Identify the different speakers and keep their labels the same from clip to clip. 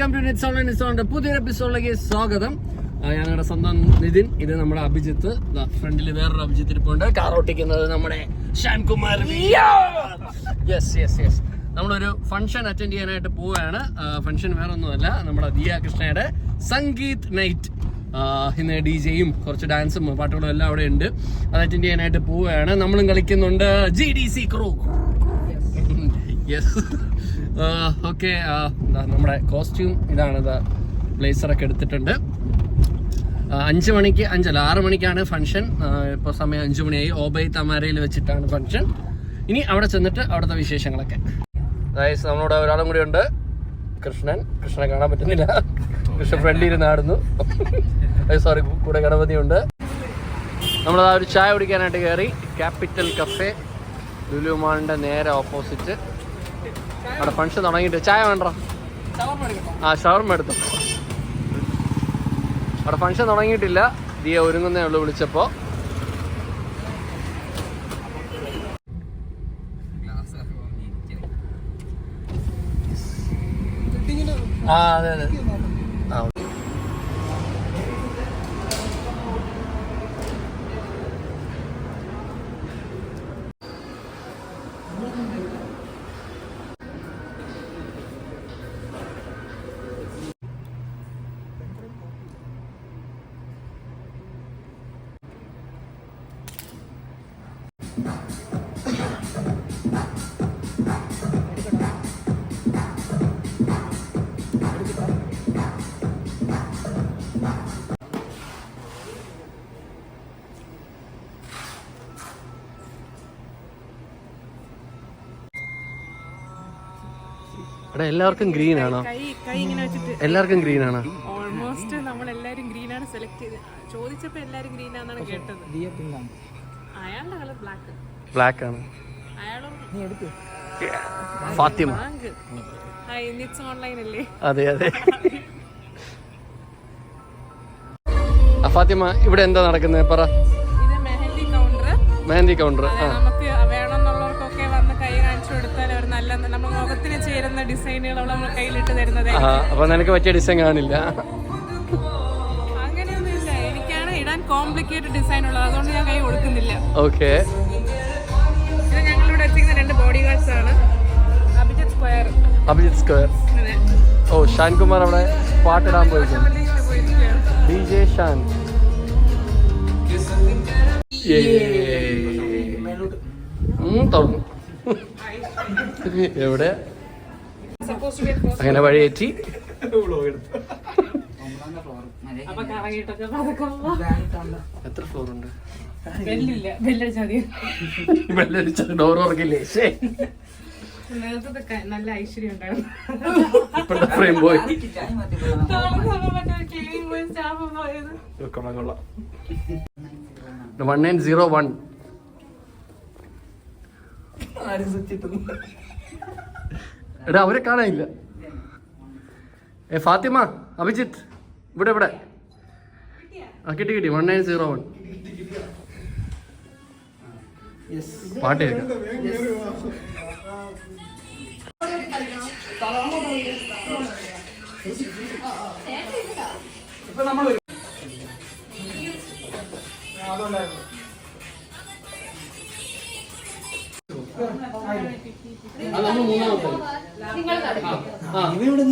Speaker 1: It's online it's ഓണിന്റെ പുതിയൊരു എപ്പിസോഡിലേക്ക് സ്വാഗതം. ഞങ്ങളുടെ സ്വന്തം നിതിൻ. ഇത് നമ്മുടെ അഭിജിത്ത്. ഫ്രണ്ടിൽ വേറൊരു അഭിജിത്ത് ഇരിപ്പുണ്ട്. കാർ ഓട്ടിക്കുന്നത് നമ്മുടെ ഷാൻകുമാർ യെസ് യെസ് യെസ് നമ്മളൊരു ഫംഗ്ഷൻ അറ്റൻഡ് ചെയ്യാനായിട്ട് പോവുകയാണ്. ഫംഗ്ഷൻ വേറെ ഒന്നുമല്ല നമ്മുടെ ദിയ കൃഷ്ണയുടെ സംഗീത് നൈറ്റ് ഇന്ന് ഡി ജെയും കുറച്ച് ഡാൻസും പാട്ടുകളും എല്ലാം അവിടെ ഉണ്ട്. അത് അറ്റൻഡ് ചെയ്യാനായിട്ട് പോവുകയാണ്. നമ്മളും കളിക്കുന്നുണ്ട് G D C crew yes okay നമ്മുടെ കോസ്റ്റ്യൂം ഇതാണ് ഇതാ ബ്ലേസറൊക്കെ എടുത്തിട്ടുണ്ട്. ആ, അഞ്ച് മണിക്ക് അഞ്ചല്ല ആറ് മണിക്കാണ് ഫംഗ്ഷൻ ഇപ്പോൾ സമയം അഞ്ച് മണിയായി. ഓബൈ തമാരയിൽ വെച്ചിട്ടാണ് ഫംഗ്ഷൻ ഇനി അവിടെ ചെന്നിട്ട് അവിടുത്തെ വിശേഷങ്ങളൊക്കെ. അതായത് നമ്മളോട് ഒരാളും കൂടി ഉണ്ട്. കൃഷ്ണൻ. കൃഷ്ണനെ കാണാൻ പറ്റുന്നില്ല. കൃഷ്ണൻ ഫ്രണ്ടിൽ ഇരുന്നാടുന്നു സോറി കൂടെ ഗണപതി ഉണ്ട്. നമ്മളതാ ഒരു ചായ കുടിക്കാനായിട്ട് കയറി ക്യാപിറ്റൽ കഫേ ലുലു മാളിന്റെ നേരെ ഓപ്പോസിറ്റ് അവിടെ ഫംഗ്ഷൻ തുടങ്ങിയിട്ട്. ചായ വേണ്ട? ആ ഷവർമ എടുത്തു. അവിടെ ഫംഗ്ഷൻ തുടങ്ങിയിട്ടില്ല. ദിയ ഒരുങ്ങുന്നേ ഉള്ളു വിളിച്ചപ്പോ. ആ അതെ അതെ. എടാ എല്ലാവർക്കും ഗ്രീൻ ആണോ?
Speaker 2: കൈ കൈ ഇങ്ങനെ വെച്ചിട്ട്
Speaker 1: എല്ലാവർക്കും ഗ്രീൻ ആണോ?
Speaker 2: ഓൾമോസ്റ്റ് നമ്മൾ എല്ലാരും ഗ്രീൻ ആണ്. സെലക്ട് ചെയ്ത് ചോദിച്ചപ്പോ എല്ലാരും ഗ്രീൻ ആണെന്നാണ് കേട്ടത്. ബ്ലാക്ക്
Speaker 1: ആണ്. ഫാത്തിമ. അതെ അതെ. ആ, ഫാത്തിമ ഇവിടെ എന്താ നടക്കുന്നത് പറ.
Speaker 2: ഇത് മെഹന്തി കൗണ്ടർ നമുക്ക് വേണമെന്നുള്ളവർക്കൊക്കെ വന്ന് കൈ കാണിച്ചു കൊടുത്താൽ അവർ നല്ല നമ്മുടെ മുഖത്തിന് ചേരുന്ന ഡിസൈനുകൾ നമ്മൾ കയ്യിലിട്ട് തരുന്നത്
Speaker 1: അപ്പൊ നിനക്ക് പറ്റിയ ഡിസൈൻ കാണില്ല.
Speaker 2: കോംപ്ലിക്കേറ്റഡ് ഡിസൈൻ ഉള്ളത്. അതുകൊണ്ട് ഞാൻ കൈ കൊടുക്കുന്നില്ല.
Speaker 1: ഓക്കെ
Speaker 2: ഇത് ഞങ്ങളിവിടെ വെച്ചിരിക്കുന്ന രണ്ട് ബോഡി ഗാർഡ്സ് ആണ്. അഭിജിത് സ്ക്വയർ.
Speaker 1: അഭിജിത് സ്ക്വയർ.
Speaker 2: ഓ
Speaker 1: ഓ ഷാൻകുമാർ അവിടെ പാട്ടിടാൻ
Speaker 2: പോയിരിക്കും
Speaker 1: ഡി ജെ ഷാൻ. തുറന്നു എവിടെ? അങ്ങനെ വഴിയേറ്റി.
Speaker 2: അപ്പൊ കറങ്ങിയിട്ടൊക്കെ.
Speaker 1: എത്ര ഫ്ലോർ ഉണ്ട്
Speaker 2: ബെല്ലില്ല ബെല്ലടിച്ചാൽ മതി
Speaker 1: വെള്ളടിച്ച ഡോർ ഉറക്കില്ലേ ശേ
Speaker 2: നേരത്തെ നല്ല ഐശ്വര്യം ഉണ്ടായിരുന്നു.
Speaker 1: പോയി. കൊള്ളാം കൊള്ളാം വൺ നയൻ സീറോ വൺ. എടാ അവരെ കാണാനില്ല. ഏ ഫാത്തിമ അഭിജിത്ത്. ഇവിടെ ഇവിടെ. ആ കിട്ടി കിട്ടി. വൺ നയൻ സീറോ വൺ പാട്ട് കേൾക്കാം. നമ്മൾ മൂന്നാമത്തെ. ആ ഇവിടെ.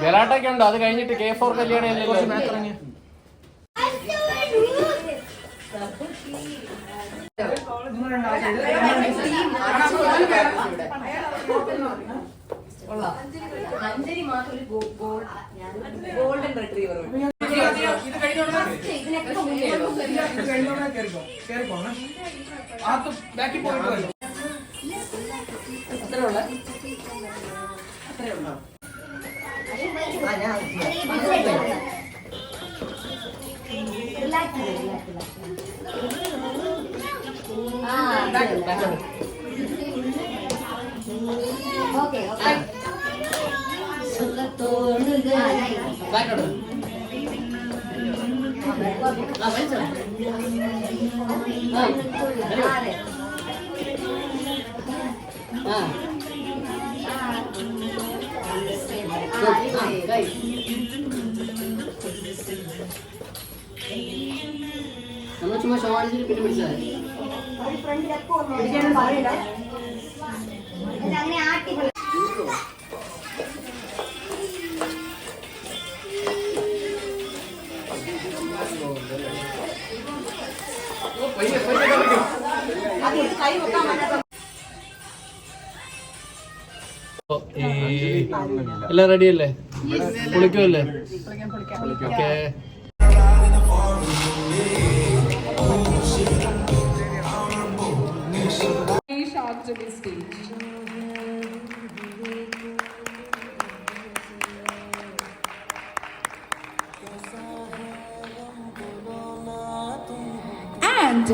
Speaker 1: ഗലാട്ടൊക്കെ ഉണ്ട് അത് കഴിഞ്ഞിട്ട് കെ ഫോർ കല്യാണം അല്ലല്ലോ.
Speaker 3: അഞ്ജലി മാത്രം ഒരു ഗോൾഡൻ റിട്രീവർ ഇതിനൊക്കെ മുന്നേ അത്രയുള്ള അത്രയുള്ളൂ ആ ഓക്കെ സുഖത്തോടുക
Speaker 1: ബാക്കോട്ട് ആ വലിച്ചോ ആ ആ നമ്മൾ ചുമ്മാ ഷോ അടിച്ചിട്ട്
Speaker 3: അങ്ങനെ ആട്ടി
Speaker 1: എല്ലാം റെഡി അല്ലേ? കുളിക്കുമല്ലേ okay
Speaker 4: Please on to the stage. And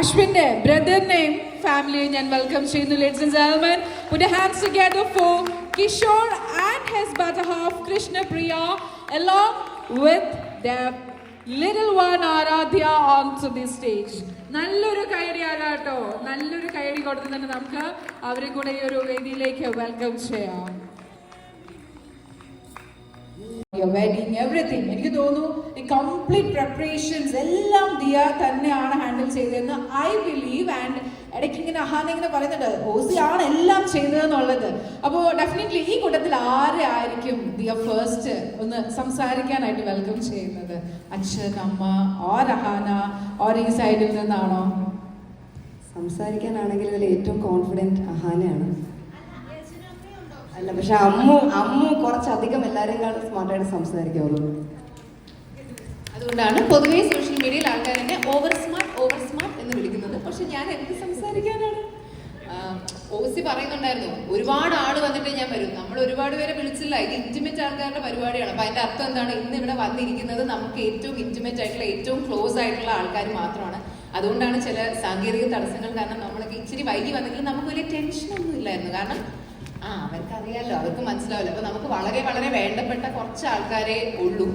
Speaker 4: അശ്വിന്റെ ബ്രദറിനെയും ഫാമിലിയെയും ഞാൻ വെൽക്ome ചെയ്യുന്നു ladies and gentlemen put your hands together for Kishore and his better half Krishna Priya along with their little one Aaradhya on to the stage നല്ലൊരു കയറി ആരാട്ടോ? നല്ലൊരു കയറി കൊടുത്ത് തന്നെ നമുക്ക്. അവരെ കൂടെ ഈ ഒരു വേദിയിലേക്ക് വെൽക്കം ചെയ്യാം. എനിക്ക് തോന്നുന്നു കംപ്ലീറ്റ് പ്രിപ്പറേഷൻസ് എല്ലാം ദിയ തന്നെയാണ് ഹാൻഡിൽ ചെയ്തതെന്ന് ഐ ബിലീവ് ആൻഡ് ഇടയ്ക്ക് ഇങ്ങനെ അഹാന ഇങ്ങനെ പറയുന്നുണ്ട് ഓസി ആണ് എല്ലാം ചെയ്തതെന്നുള്ളത് അപ്പോൾ ഡെഫിനറ്റ്ലി ഈ കൂട്ടത്തിൽ ആരെ ആയിരിക്കും ദിയ ഫസ്റ്റ് ഒന്ന് സംസാരിക്കാനായിട്ട് വെൽക്കം ചെയ്യുന്നത്? അച്ഛൻ അമ്മ ഓർ അഹാന ഓർ ഈ സൈഡിൽ നിന്നാണോ?
Speaker 5: സംസാരിക്കാനാണെങ്കിൽ ഇതിൽ ഏറ്റവും കോൺഫിഡന്റ് അഹാനയാണ്. അല്ല പക്ഷെ അമ്മു അമ്മു കുറച്ചധികം എല്ലാവരെയും സ്മാർട്ടായിട്ട് സംസാരിക്കാവുള്ളൂ
Speaker 4: അതുകൊണ്ടാണ് പൊതുവേ സോഷ്യൽ മീഡിയയിൽ ആൾക്കാർ ഓവർ സ്മാർട്ട് ഓവർ സ്മാർട്ട് എന്ന് വിളിക്കുന്നത്. പക്ഷെ ഞാൻ എന്ത് സംസാരിക്കാനാണ്? ഓസി പറയുന്നുണ്ടായിരുന്നു ഒരുപാട് ആൾ വന്നിട്ട് ഞാൻ വരും. നമ്മൾ ഒരുപാട് പേരെ വിളിച്ചില്ല. ഇത് ഇന്റിമേറ്റ് ആൾക്കാരുടെ പരിപാടിയാണ്. അപ്പൊ അതിന്റെ അർത്ഥം എന്താണ്? ഇന്ന് ഇവിടെ വന്നിരിക്കുന്നത് നമുക്ക് ഏറ്റവും ഇന്റിമേറ്റ് ആയിട്ടുള്ള ഏറ്റവും ക്ലോസ് ആയിട്ടുള്ള ആൾക്കാർ മാത്രമാണ്. അതുകൊണ്ടാണ് ചില സാങ്കേതിക തടസ്സങ്ങൾ കാരണം നമ്മളൊക്കെ ഇച്ചിരി വൈകി വന്നെങ്കിലും നമുക്ക് വലിയ ടെൻഷനൊന്നും ഇല്ലായിരുന്നു. കാരണം ആ അവർക്ക് അറിയാലോ അവർക്ക് മനസ്സിലാവില്ല. അപ്പൊ നമുക്ക് വളരെ വളരെ വേണ്ടപ്പെട്ട കുറച്ച് ആൾക്കാരെ ഉള്ളൂ.